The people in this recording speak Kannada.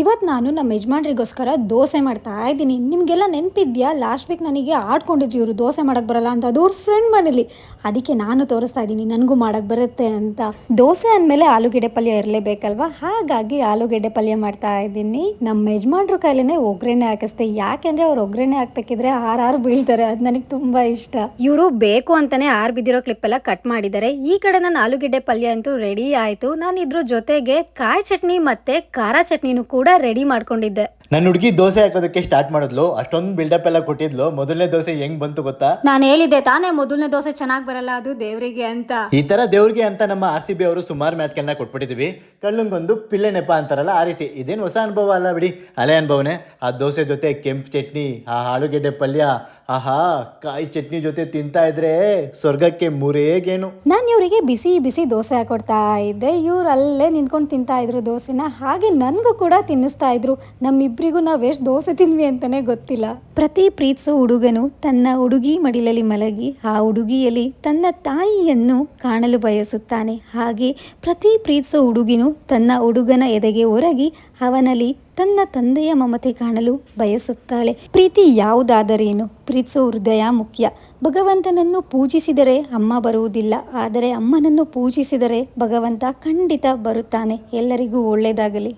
ಇವತ್ತು ನಾನು ನಮ್ಮ ಯಜಮಾನ್ರಿಗೋಸ್ಕರ ದೋಸೆ ಮಾಡ್ತಾ ಇದ್ದೀನಿ. ನಿಮಗೆಲ್ಲ ನೆನಪಿದ್ಯಾ? ಲಾಸ್ಟ್ ವೀಕ್ ನನಗೆ ಆಡ್ಕೊಂಡಿದ್ರು ಇವರು ದೋಸೆ ಮಾಡಕ್ಕೆ ಬರಲ್ಲ ಅಂತ. ಅದು ಅವ್ರ ಫ್ರೆಂಡ್ ಮನೇಲಿ. ಅದಕ್ಕೆ ನಾನು ತೋರಿಸ್ತಾ ಇದ್ದೀನಿ, ನನಗೂ ಮಾಡೋಕ್ಕೆ ಬರುತ್ತೆ ಅಂತ. ದೋಸೆ ಅಂದಮೇಲೆ ಆಲೂಗೆಡ್ಡೆ ಪಲ್ಯ ಇರಲೇಬೇಕಲ್ವಾ? ಹಾಗಾಗಿ ಆಲೂಗೆಡ್ಡೆ ಪಲ್ಯ ಮಾಡ್ತಾ ಇದ್ದೀನಿ. ನಮ್ಮ ಯಜಮಾನ್ರ ಕೈಲೇ ಒಗ್ಗರಣೆ ಹಾಕಿಸ್ತೆ ಯಾಕೆಂದರೆ ಅವ್ರು ಒಗ್ಗರಣೆ ಹಾಕ್ಬೇಕಿದ್ರೆ ಆರು ಬೀಳ್ತಾರೆ. ಅದು ನನಗೆ ತುಂಬ ಇಷ್ಟ. ಇವರು ಬೇಕು ಅಂತಲೇ ಆರು ಬಿದ್ದಿರೋ ಕ್ಲಿಪ್ ಎಲ್ಲ ಕಟ್ ಮಾಡಿದ್ದಾರೆ. ಈ ಕಡೆ ನನ್ನ ಆಲೂಗೆಡ್ಡೆ ಪಲ್ಯ ಅಂತೂ ರೆಡಿ ಆಯಿತು. ನಾನು ಇದ್ರ ಜೊತೆಗೆ ಕಾಯಿ ಚಟ್ನಿ ಮತ್ತು ಖಾರ ಚಟ್ನಿನೂ ಕೂಡ ರೆಡಿ ಮಾಡ್ಕೊಂಡಿದ್ದೆ. ನನ್ನ ಹುಡುಗಿ ದೋಸೆ ಹಾಕೋದಕ್ಕೆ ಸ್ಟಾರ್ಟ್ ಮಾಡಿದ್ಲು. ಅಷ್ಟೊಂದು ಬಿಲ್ಡಪ್ ಎಲ್ಲ ಕೊಟ್ಟಿದ್ಲು. ಮೊದಲನೇ ದೋಸೆ ಹೆಂಗ್ ಬಂತು ಗೊತ್ತಾ? ನಾನು ಹೇಳಿದ್ದೆ ತಾನೇ ಮೊದಲನೇ ದೋಸೆ ಚೆನ್ನಾಗಿ ಬರಲ್ಲ ಅದು ದೇವರಿಗೆ ಅಂತ. ಈ ತರ ದೇವ್ರಿಗೆ ಅಂತ ನಮ್ಮ ಆರ್ ಸಿ ಬಿ ಅವರು ಸುಮಾರು ಮ್ಯಾಚ್ಗಳನ್ನ ಕೊಟ್ಬಿಟ್ಟಿದ್ವಿ. ಕಳ್ಳಂಗೊಂದು ಪಿಲ್ಲೆ ನೆಪ ಅಂತಾರಲ್ಲ ಆ ರೀತಿ. ಇದೇನು ಹೊಸ ಅನುಭವ ಅಲ್ಲ ಬಿಡಿ. ಹಳೆ ಅನುಭವನೇ. ಆ ದೋಸೆ ಜೊತೆ ಕೆಂಪು ಚಟ್ನಿ ಆ ಆಲೂಗೆಡ್ಡೆ ಪಲ್ಯ ಆಹಾ ಕಾಯಿ ಚಟ್ನಿ ಜೊತೆ ತಿಂತಾ ಇದ್ರೆ ಸ್ವರ್ಗಕ್ಕೆ ಮೂರೇಗೇನು. ಇವರಿಗೆ ಬಿಸಿ ಬಿಸಿ ದೋಸೆ ಹಾಕೊಡ್ತಾ ಇದ್ದೆ. ಇವ್ರು ಅಲ್ಲೇ ನಿಂತ್ಕೊಂಡು ತಿಂತಾ ಇದ್ರು ದೋಸೆನ. ಹಾಗೆ ನನಗೂ ಕೂಡ ತಿನ್ನಿಸ್ತಾ ಇದ್ರು. ನಮ್ಮಿಬ್ಬರಿಗೂ ನಾವು ಎಷ್ಟು ದೋಸೆ ತಿಂದ್ವಿ ಅಂತಾನೆ ಗೊತ್ತಿಲ್ಲ. ಪ್ರತಿ ಪ್ರೀತಿಸೋ ಹುಡುಗನು ತನ್ನ ಹುಡುಗಿ ಮಡಿಲಲ್ಲಿ ಮಲಗಿ, ಆ ಹುಡುಗಿಯಲ್ಲಿ ತನ್ನ ತಾಯಿಯನ್ನು ಕಾಣಲು ಬಯಸುತ್ತಾನೆ. ಹಾಗೆ ಪ್ರತಿ ಪ್ರೀತಿಸೋ ಹುಡುಗಿನೂ ತನ್ನ ಹುಡುಗನ ಎದೆಗೆ ಒರಗಿ ಅವನಲ್ಲಿ ತನ್ನ ತಂದೆಯ ಮಮತೆ ಕಾಣಲು ಬಯಸುತ್ತಾಳೆ. ಪ್ರೀತಿ ಯಾವುದಾದರೇನು? ಪ್ರೀತಿಸೋ ಹೃದಯ ಮುಖ್ಯ. ಭಗವಂತನನ್ನು ಪೂಜಿಸಿದರೆ ಅಮ್ಮ ಬರುವುದಿಲ್ಲ. ಆದರೆ ಅಮ್ಮನನ್ನು ಪೂಜಿಸಿದರೆ ಭಗವಂತ ಖಂಡಿತ ಬರುತ್ತಾನೆ. ಎಲ್ಲರಿಗೂ ಒಳ್ಳೆಯದಾಗಲಿ.